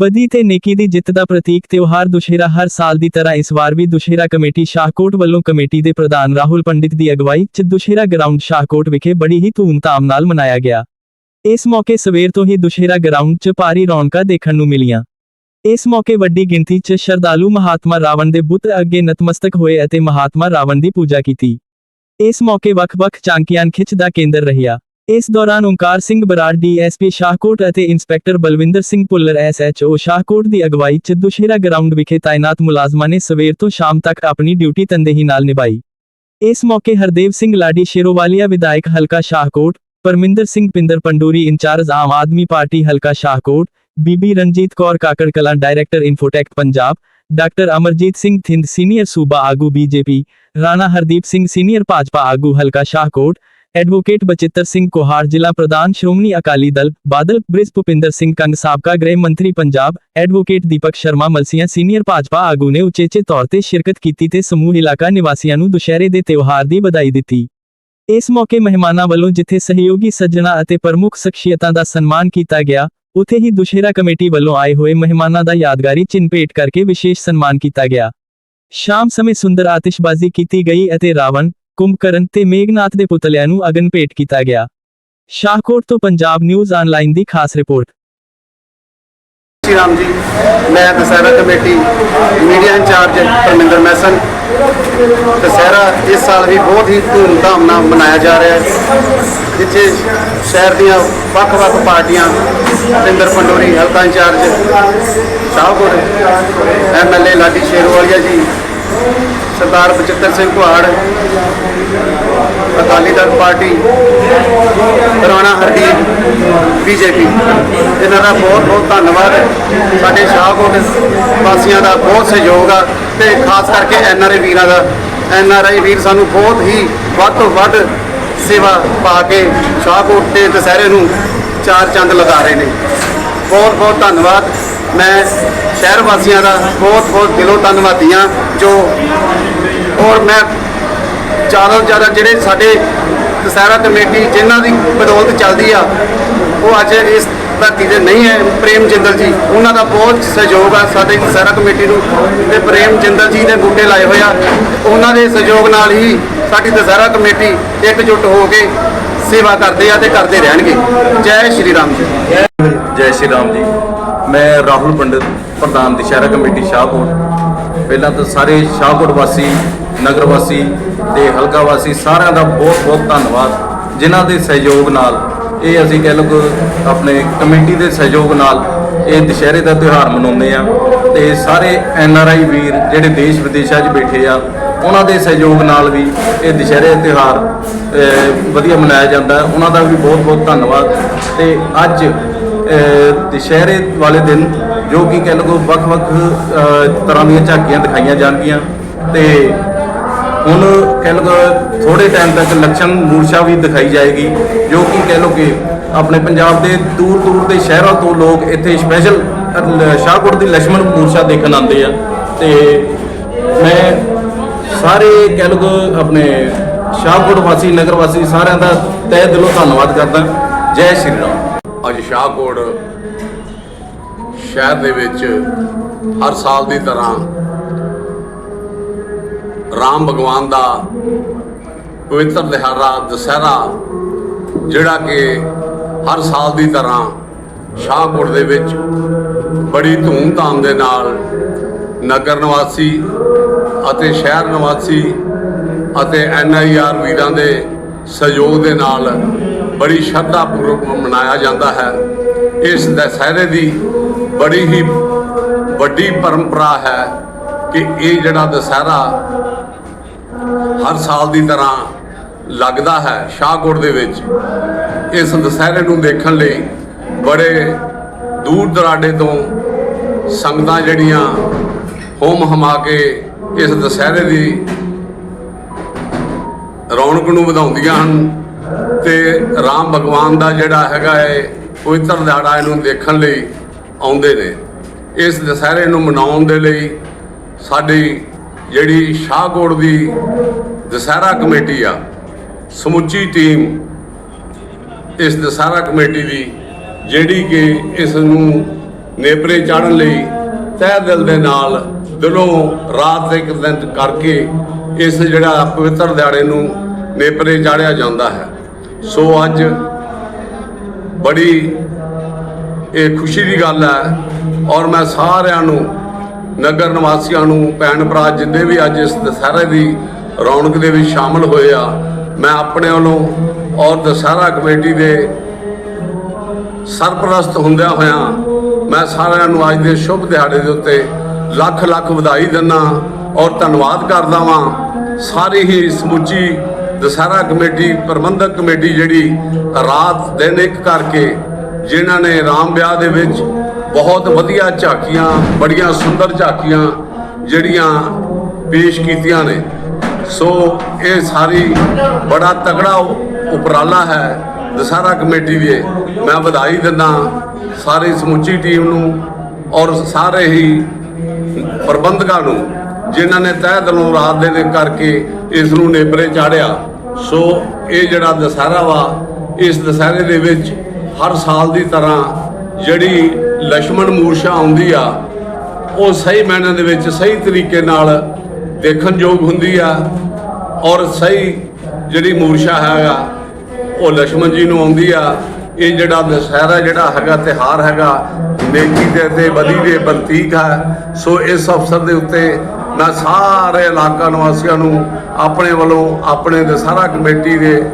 ਬਦੀ ਤੇ ਨੇਕੀ ਦੀ ਜਿੱਤ ਦਾ ਪ੍ਰਤੀਕ ਤਿਉਹਾਰ ਦੁਸ਼ਹਿਰਾ ਹਰ ਸਾਲ ਦੀ ਤਰ੍ਹਾਂ ਇਸ ਵਾਰ ਵੀ ਦੁਸ਼ਹਿਰਾ ਕਮੇਟੀ ਸ਼ਾਹਕੋਟ ਵੱਲੋਂ ਕਮੇਟੀ ਦੇ ਪ੍ਰਧਾਨ ਰਾਹੁਲ ਪੰਡਿਤ ਦੀ ਅਗਵਾਈ 'ਚ ਦੁਸ਼ਹਿਰਾ ਗਰਾਊਂਡ ਸ਼ਾਹਕੋਟ ਵਿਖੇ ਬੜੀ ਹੀ ਧੂਮਧਾਮ ਨਾਲ ਮਨਾਇਆ ਗਿਆ। ਇਸ ਮੌਕੇ ਸਵੇਰ ਤੋਂ ਹੀ ਦੁਸ਼ਹਿਰਾ ਗਰਾਊਂਡ 'ਚ ਭਾਰੀ ਰੌਣਕਾਂ ਦੇਖਣ ਨੂੰ ਮਿਲੀਆਂ। ਇਸ ਮੌਕੇ ਵੱਡੀ ਗਿਣਤੀ 'ਚ ਸ਼ਰਧਾਲੂ ਮਹਾਤਮਾ ਰਾਵਣ ਦੇ ਬੁੱਤ ਅੱਗੇ ਨਤਮਸਤਕ ਹੋਏ ਅਤੇ ਮਹਾਤਮਾ ਰਾਵਣ ਦੀ ਪੂਜਾ ਕੀਤੀ। ਇਸ ਮੌਕੇ ਵੱਖ-ਵੱਖ ਚਾਂਕੀਆਂ ਖਿੱਚ ਦਾ ਕੇਂਦਰ ਰਹਿਆ। ਇਸ ਦੌਰਾਨ ਓਂਕਾਰ ਸਿੰਘ ਬਰਾੜ ਡੀਐਸਪੀ ਸ਼ਾਹਕੋਟ ਅਤੇ ਇੰਸਪੈਕਟਰ ਬਲਵਿੰਦਰ ਸਿੰਘ ਭੁੱਲਰ ਐਸਐਚਓ ਸ਼ਾਹਕੋਟ ਦੀ ਅਗਵਾਈ 'ਚ ਦੁਸ਼ਹਿਰਾ ਗਰਾਊਂਡ ਵਿਖੇ ਤਾਇਨਾਤ ਮੁਲਾਜ਼ਮਾਂ ਨੇ ਸਵੇਰ ਤੋਂ ਸ਼ਾਮ ਤੱਕ ਆਪਣੀ ਡਿਊਟੀ ਤੰਦੇਹੀ ਨਾਲ ਨਿਭਾਈ। ਇਸ ਮੌਕੇ ਹਰਦੇਵ ਸਿੰਘ ਲਾਡੀ ਸ਼ੇਰੋਵਾਲੀਆ ਵਿਧਾਇਕ ਹਲਕਾ ਸ਼ਾਹਕੋਟ, ਪਰਮਿੰਦਰ ਸਿੰਘ ਪਿੰਦਰ ਪੰਡੂਰੀ ਇੰਚਾਰਜ ਆਮ ਆਦਮੀ ਪਾਰਟੀ ਹਲਕਾ Shahkot, Bibi Ranjit Kaur Kakar Kalan director infotech Punjab, doctor Amarjit Singh Thind senior ਸੂਬਾ ਆਗੂ ਬੀਜੇਪੀ, ਰਾਣਾ ਹਰਦੀਪ ਸਿੰਘ ਸੀਨੀਅਰ ਭਾਜਪਾ ਆਗੂ ਹਲਕਾ ਸ਼ਾਹਕੋਟ ਐਡਵੋਕੇਟ ਬਚਿੱਤਰ ਸਿੰਘ ਕੋਹਾਰ ਜ਼ਿਲ੍ਹਾ ਪ੍ਰਧਾਨ ਸ਼੍ਰੋਮਣੀ ਅਕਾਲੀ ਦਲ ਬਾਦਲ ਬ੍ਰਿਜ ਭੁਪਿੰਦਰ ਸਿੰਘ ਕੰਗ ਸਾਬਕਾ ਗ੍ਰਹਿ ਮੰਤਰੀ ਪੰਜਾਬ ਐਡਵੋਕੇਟ ਦੀਪਕ ਸ਼ਰਮਾ ਮਲਸੀਆਂ ਸੀਨੀਅਰ ਭਾਜਪਾ ਆਗੂ ਨੇ ਉਚੇਚੇ ਤੌਰ ਤੇ ਸ਼ਿਰਕਤ ਕੀਤੀ ਤੇ ਸਮੂਹ ਇਲਾਕਾ ਨਿਵਾਸੀਆਂ ਨੂੰ ਦੁਸ਼ਹਿਰੇ ਦੇ ਤਿਉਹਾਰ ਦੀ ਵਧਾਈ ਦਿੱਤੀ। ਇਸ ਮੌਕੇ ਮਹਿਮਾਨਾਂ ਵੱਲੋਂ ਜਿੱਥੇ ਸਹਿਯੋਗੀ ਸੱਜਣਾ ਅਤੇ ਪ੍ਰਮੁੱਖ ਸ਼ਖਸੀਅਤਾਂ ਦਾ ਸਨਮਾਨ ਕੀਤਾ ਗਿਆ, ਉਥੇ ਹੀ ਦੁਸ਼ਹਿਰਾ ਕਮੇਟੀ ਵੱਲੋਂ ਆਏ ਹੋਏ ਮਹਿਮਾਨਾਂ ਦਾ ਯਾਦਗਾਰੀ ਚਿੰਨ੍ਹ ਭੇਟ ਕਰਕੇ ਵਿਸ਼ੇਸ਼ ਸਨਮਾਨ ਕੀਤਾ ਗਿਆ। ਸ਼ਾਮ ਸਮੇਂ ਸੁੰਦਰ ਆਤਿਸ਼ਬਾਜ਼ੀ ਕੀਤੀ ਗਈ ਅਤੇ ਰਾਵਣ ਕੁੰਭਕਰਨ ਤੇ ਮੇਘਨਾਥ ਦੇ ਪੁਤਲਿਆਂ ਨੂੰ ਅਗਨ ਭੇਟ ਕੀਤਾ ਗਿਆ। ਸ਼ਾਹਕੋਟ ਤੋਂ ਪੰਜਾਬ ਨਿਊਜ਼ ਆਨਲਾਈਨ ਦੀ ਖਾਸ ਰਿਪੋਰਟ। ਸ਼੍ਰੀ ਰਾਮ ਜੀ, ਮੈਂ Dussehra committee media incharge Parminder Maisan Dussehra ਇਸ ਸਾਲ ਵੀ ਬਹੁਤ ਹੀ ਧੂਮਧਾਮ ਨਾਲ ਮਨਾਇਆ ਜਾ ਰਿਹਾ ਹੈ। ਜਿੱਥੇ ਸ਼ਹਿਰ ਦੀਆਂ ਵੱਖ-ਵੱਖ ਪਾਰਟੀਆਂ, ਪਿੰਦਰ ਪੰਡੋਰੀ ਹਲਕਾ incharge Shahpur MLA Ladi Sherwalia ji Sardar Bachittar Singh Kuhar, Akali Dal party, Rana Hardeep, BJP. ਇਹਨਾਂ ਦਾ ਬਹੁਤ ਬਹੁਤ ਧੰਨਵਾਦ ਸਾਡੇ ਸ਼ਾਹਕੋਟ ਵਾਸੀਆਂ ਦਾ ਬਹੁਤ ਸਹਿਯੋਗ ਆ ਤੇ ਖਾਸ ਕਰਕੇ ਐਨਆਰਆਈ ਵੀਰਾਂ ਦਾ। ਐਨਆਰਆਈ ਵੀਰ ਸਾਨੂੰ ਬਹੁਤ ਹੀ ਵੱਧ ਤੋਂ ਵੱਧ ਸੇਵਾ ਪਾ ਕੇ ਸ਼ਾਹਕੋਟ ਤੇ ਦੁਸਹਿਰੇ ਨੂੰ ਚਾਰ ਚੰਦ ਲਗਾ ਰਹੇ ਨੇ। ਬਹੁਤ ਬਹੁਤ ਧੰਨਵਾਦ। ਮੈਂ ਸ਼ਹਿਰ ਵਾਸੀਆਂ ਦਾ ਬਹੁਤ ਬਹੁਤ ਦਿਲੋਂ ਧੰਨਵਾਦੀ ਹਾਂ ਜੋ ਔਰ ਮੈਂ ਜ਼ਿਆਦਾ ਤੋਂ ਜ਼ਿਆਦਾ ਜਿਹੜੇ ਸਾਡੇ ਦਸਹਿਰਾ ਕਮੇਟੀ ਜਿਨ੍ਹਾਂ ਦੀ ਬਦੌਲਤ ਚੱਲਦੀ ਆ, ਉਹ ਅੱਜ ਇਸ ਧਰਤੀ ਤੇ ਨਹੀਂ ਹੈ, ਪ੍ਰੇਮ ਜਿੰਦਲ ਜੀ। ਉਹਨਾਂ ਦਾ ਬਹੁਤ ਸਹਿਯੋਗ ਆ ਸਾਡੇ ਦਸਹਿਰਾ ਕਮੇਟੀ ਨੂੰ ਤੇ ਪ੍ਰੇਮ ਜਿੰਦਲ ਜੀ ਨੇ ਬੂਟੇ ਲਾਏ ਹੋਏ ਆ। ਉਹਨਾਂ ਦੇ ਸਹਿਯੋਗ ਨਾਲ ਹੀ ਸਾਡੀ ਦਸਹਿਰਾ ਕਮੇਟੀ ਇਕਜੁੱਟ ਹੋ ਕੇ ਸੇਵਾ ਕਰਦੇ ਆ ਤੇ ਕਰਦੇ ਰਹਿਣਗੇ। ਜੈ ਸ਼੍ਰੀ ਰਾਮ ਜੀ। ਜੈ ਸ਼੍ਰੀ ਰਾਮ ਜੀ। ਮੈਂ ਰਾਹੁਲ ਪੰਡਿਤ, ਪ੍ਰਧਾਨ ਦੁਸ਼ਹਿਰਾ ਕਮੇਟੀ ਸ਼ਾਹਕੋਟ। ਪਹਿਲਾਂ ਤਾਂ ਸਾਰੇ ਸ਼ਾਹਕੋਟ ਵਾਸੀ, ਨਗਰ ਵਾਸੀ ਤੇ ਹਲਕਾ ਵਾਸੀ ਸਾਰਿਆਂ ਦਾ ਬਹੁਤ ਬਹੁਤ ਧੰਨਵਾਦ, ਜਿਨ੍ਹਾਂ ਦੇ ਸਹਿਯੋਗ ਨਾਲ ਇਹ ਅਸੀਂ ਕਹਿ ਲਓ ਕਿ ਆਪਣੇ ਕਮੇਟੀ ਦੇ ਸਹਿਯੋਗ ਨਾਲ ਇਹ ਦੁਸ਼ਹਿਰੇ ਦਾ ਤਿਉਹਾਰ ਮਨਾਉਂਦੇ ਆ ਤੇ ਸਾਰੇ ਐਨ ਆਰ ਆਈ ਵੀਰ ਜਿਹੜੇ ਦੇਸ਼ ਵਿਦੇਸ਼ਾਂ 'ਚ ਬੈਠੇ ਆ, ਉਹਨਾਂ ਦੇ ਸਹਿਯੋਗ ਨਾਲ ਵੀ ਇਹ ਦੁਸ਼ਹਿਰੇ ਦਾ ਤਿਉਹਾਰ ਵਧੀਆ ਮਨਾਇਆ ਜਾਂਦਾ। ਉਹਨਾਂ ਦਾ ਵੀ ਬਹੁਤ ਬਹੁਤ ਧੰਨਵਾਦ ਤੇ ਅੱਜ ਦੁਸ਼ਹਿਰੇ ਵਾਲੇ ਦਿਨ ਜੋ ਕਿ ਕਹਿ ਲਓ ਵੱਖ-ਵੱਖ ਤਰ੍ਹਾਂ ਦੀਆਂ ਝਾਕੀਆਂ ਦਿਖਾਈਆਂ ਜਾਣਗੀਆਂ। ਤੇ ਹੁਣ ਕਹਿ ਲਓ ਥੋੜੇ ਟਾਈਮ ਤੱਕ ਲਕਸ਼ਣ ਮੂਰਛਾ ਵੀ ਦਿਖਾਈ ਜਾਏਗੀ, ਜੋ ਕਿ ਕਹਿ ਲਓ ਕਿ ਆਪਣੇ ਪੰਜਾਬ ਦੇ ਦੂਰ-ਦੂਰ ਦੇ ਸ਼ਹਿਰਾਂ ਤੋਂ ਲੋਕ ਇੱਥੇ ਸਪੈਸ਼ਲ ਸ਼ਾਹਕੋਟ ਦੀ ਲక్ష్ਮਣ ਮੂਰਛਾ ਦੇਖਣ ਆਉਂਦੇ ਆ। ਤੇ ਮੈਂ ਸਾਰੇ ਕਹਿ ਲਓ ਆਪਣੇ ਸ਼ਾਹਕੋਟ ਵਾਸੀ, ਨਗਰ ਵਾਸੀ ਸਾਰਿਆਂ ਦਾ ਤਹਿ ਦਿਲੋਂ ਧੰਨਵਾਦ ਕਰਦਾ। ਜੈ ਸ਼੍ਰੀ ਰਾਮ। ਅੱਜ ਸ਼ਾਹਕੋਟ ਸ਼ਹਿਰ ਦੇ ਵਿੱਚ ਹਰ ਸਾਲ ਦੀ ਤਰ੍ਹਾਂ ਰਾਮ ਭਗਵਾਨ ਦਾ ਪਵਿੱਤਰ ਦਿਹਾੜਾ ਦੁਸਹਿਰਾ, ਜਿਹੜਾ ਕਿ ਹਰ ਸਾਲ ਦੀ ਤਰ੍ਹਾਂ ਸ਼ਾਹਕੋਟ ਦੇ ਵਿੱਚ ਬੜੀ ਧੂਮਧਾਮ ਦੇ ਨਾਲ ਨਗਰ ਨਿਵਾਸੀ ਅਤੇ ਸ਼ਹਿਰ ਨਿਵਾਸੀ ਅਤੇ ਐਨਆਈਆਰ ਵੀਰਾਂ ਦੇ ਸਹਿਯੋਗ ਦੇ ਨਾਲ ਬੜੀ ਸ਼ਰਧਾ ਪੂਰਵਕ ਮਨਾਇਆ ਜਾਂਦਾ ਹੈ। ਇਸ ਦੁਸਹਿਰੇ ਦੀ ਬੜੀ ਹੀ ਵੱਡੀ ਪਰੰਪਰਾ ਹੈ ਕਿ ਇਹ ਜਿਹੜਾ ਦੁਸਹਿਰਾ ਹਰ ਸਾਲ ਦੀ ਤਰ੍ਹਾਂ ਲੱਗਦਾ ਹੈ ਸ਼ਾਹਕੋਟ ਦੇ ਵਿੱਚ, ਇਸ ਦੁਸਹਿਰੇ ਨੂੰ ਦੇਖਣ ਲਈ ਬੜੇ ਦੂਰ ਦਰਾਡੇ ਤੋਂ ਸੰਗਤਾਂ ਜਿਹੜੀਆਂ ਹੋਮ ਹਮਾ ਕੇ ਇਸ ਦੁਸਹਿਰੇ ਦੀ ਰੌਣਕ ਨੂੰ ਵਧਾਉਂਦੀਆਂ ਹਨ। ਤੇ ਰਾਮ ਭਗਵਾਨ ਦਾ ਜਿਹੜਾ ਹੈਗਾ ਹੈ ਪਵਿੱਤਰ ਦਿਹਾੜਾ ਇਹਨੂੰ ਦੇਖਣ ਲਈ ਆਉਂਦੇ ਨੇ। ਇਸ ਦੁਸਹਿਰੇ ਨੂੰ ਮਨਾਉਣ ਦੇ ਲਈ ਸਾਡੀ ਜਿਹੜੀ ਸ਼ਾਹਕੋਟ ਦੀ ਦੁਸਹਿਰਾ ਕਮੇਟੀ ਆ, ਸਮੁੱਚੀ ਟੀਮ ਇਸ ਦੁਸਹਿਰਾ ਕਮੇਟੀ ਦੀ, ਜਿਹੜੀ ਕਿ ਇਸ ਨੂੰ ਨੇਪਰੇ ਚਾੜਨ ਲਈ ਤਹਿ ਦਿਲ ਦੇ ਨਾਲ ਦਿਲੋਂ ਰਾਤ ਇੱਕ ਦਿਨ ਕਰਕੇ ਇਸ ਜਿਹੜਾ ਪਵਿੱਤਰ ਦਿਹਾੜੇ ਨੂੰ ਨੇਪਰੇ ਚਾੜਿਆ ਜਾਂਦਾ ਹੈ। ਸੋ ਅੱਜ ਬੜੀ ਇਹ ਖੁਸ਼ੀ ਦੀ ਗੱਲ ਹੈ ਔਰ ਮੈਂ ਸਾਰਿਆਂ ਨੂੰ, ਨਗਰ ਨਿਵਾਸੀਆਂ ਨੂੰ, ਭੈਣ ਭਰਾ ਜਿੰਨੇ ਵੀ ਅੱਜ ਇਸ ਦੁਸਹਿਰੇ ਦੀ ਰੌਣਕ ਦੇ ਵਿੱਚ ਸ਼ਾਮਲ ਹੋਏ ਆ, ਮੈਂ ਆਪਣੇ ਵੱਲੋਂ ਔਰ ਦੁਸਹਿਰਾ ਕਮੇਟੀ ਦੇ ਸਰਪ੍ਰਸਤ ਹੁੰਦਿਆਂ ਹੋਇਆਂ ਮੈਂ ਸਾਰਿਆਂ ਨੂੰ ਅੱਜ ਦੇ ਸ਼ੁਭ ਦਿਹਾੜੇ ਦੇ ਉੱਤੇ ਲੱਖ ਲੱਖ ਵਧਾਈ ਦਿੰਦਾ ਔਰ ਧੰਨਵਾਦ ਕਰਦਾ ਵਾਂ। ਸਾਰੀ ਹੀ ਸਮੁੱਚੀ ਦੁਸਹਿਰਾ ਕਮੇਟੀ, ਪ੍ਰਬੰਧਕ ਕਮੇਟੀ ਜਿਹੜੀ ਰਾਤ ਦਿਨ ਇੱਕ ਕਰਕੇ ਜਿਨ੍ਹਾਂ ਨੇ ਰਾਮ ਵਿਆਹ ਦੇ ਵਿੱਚ ਬਹੁਤ ਵਧੀਆ ਝਾਕੀਆਂ, ਬੜੀਆਂ ਸੁੰਦਰ ਝਾਕੀਆਂ ਜਿਹੜੀਆਂ ਪੇਸ਼ ਕੀਤੀਆਂ ਨੇ। ਸੋ ਇਹ ਸਾਰੀ ਬੜਾ ਤਗੜਾ ਉਪਰਾਲਾ ਹੈ ਦਸਹਿਰਾ ਕਮੇਟੀ ਦੇ। ਮੈਂ ਵਧਾਈ ਦਿੰਦਾ ਸਾਰੀ ਸਮੁੱਚੀ ਟੀਮ ਨੂੰ ਔਰ ਸਾਰੇ ਹੀ ਪ੍ਰਬੰਧਕਾਂ ਨੂੰ ਜਿਨ੍ਹਾਂ ਨੇ ਤਹਿ ਦਿਲੋਂ ਰਾਤ ਦੇ ਦਿਨ ਕਰਕੇ ਇਸ ਨੂੰ ਨੇਪਰੇ ਚਾੜਿਆ। ਸੋ ਇਹ ਜਿਹੜਾ ਦਸਹਿਰਾ ਵਾ, ਇਸ ਦਸਹਿਰੇ ਦੇ ਵਿੱਚ ਹਰ ਸਾਲ ਦੀ ਤਰ੍ਹਾਂ ਜਿਹੜੀ ਲక్ష్మణ ਮੂਰਛਾ ਆਉਂਦੀ ਆ, ਉਹ ਸਹੀ ਮੈਨਾਂ ਦੇ ਵਿੱਚ ਸਹੀ ਤਰੀਕੇ ਨਾਲ ਦੇਖਣ ਯੋਗ ਹੁੰਦੀ ਆ ਔਰ ਸਹੀ ਜਿਹੜੀ ਮੂਰਛਾ ਹੈਗਾ, ਉਹ ਲక్ష్మణ ਜੀ ਨੂੰ ਆਉਂਦੀ ਆ। ਇਹ ਜਿਹੜਾ ਦਸਹਿਰਾ ਜਿਹੜਾ ਹੈਗਾ ਤਿਹਾਰ ਹੈਗਾ, ਨੇਕੀ ਦੇ ਤੇ ਬਦੀ ਦੇ ਪ੍ਰਤੀਕ ਹੈ ਸੋ ਇਸ ਅਫਸਰ ਦੇ ਉੱਤੇ ਮੈਂ ਸਾਰੇ ਇਲਾਕਾ ਨਿਵਾਸੀਆਂ ਨੂੰ ਆਪਣੇ ਵੱਲੋਂ, ਆਪਣੇ ਦੇ ਸਾਰਾ ਕਮੇਟੀ ਦੇ,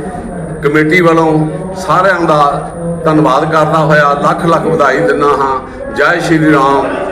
ਕਮੇਟੀ ਵੱਲੋਂ ਸਾਰਿਆਂ ਦਾ ਧੰਨਵਾਦ ਕਰਦਾ ਹੋਇਆ ਲੱਖ ਲੱਖ ਵਧਾਈ ਦਿੰਦਾ ਹਾਂ। ਜੈ ਸ਼੍ਰੀ ਰਾਮ।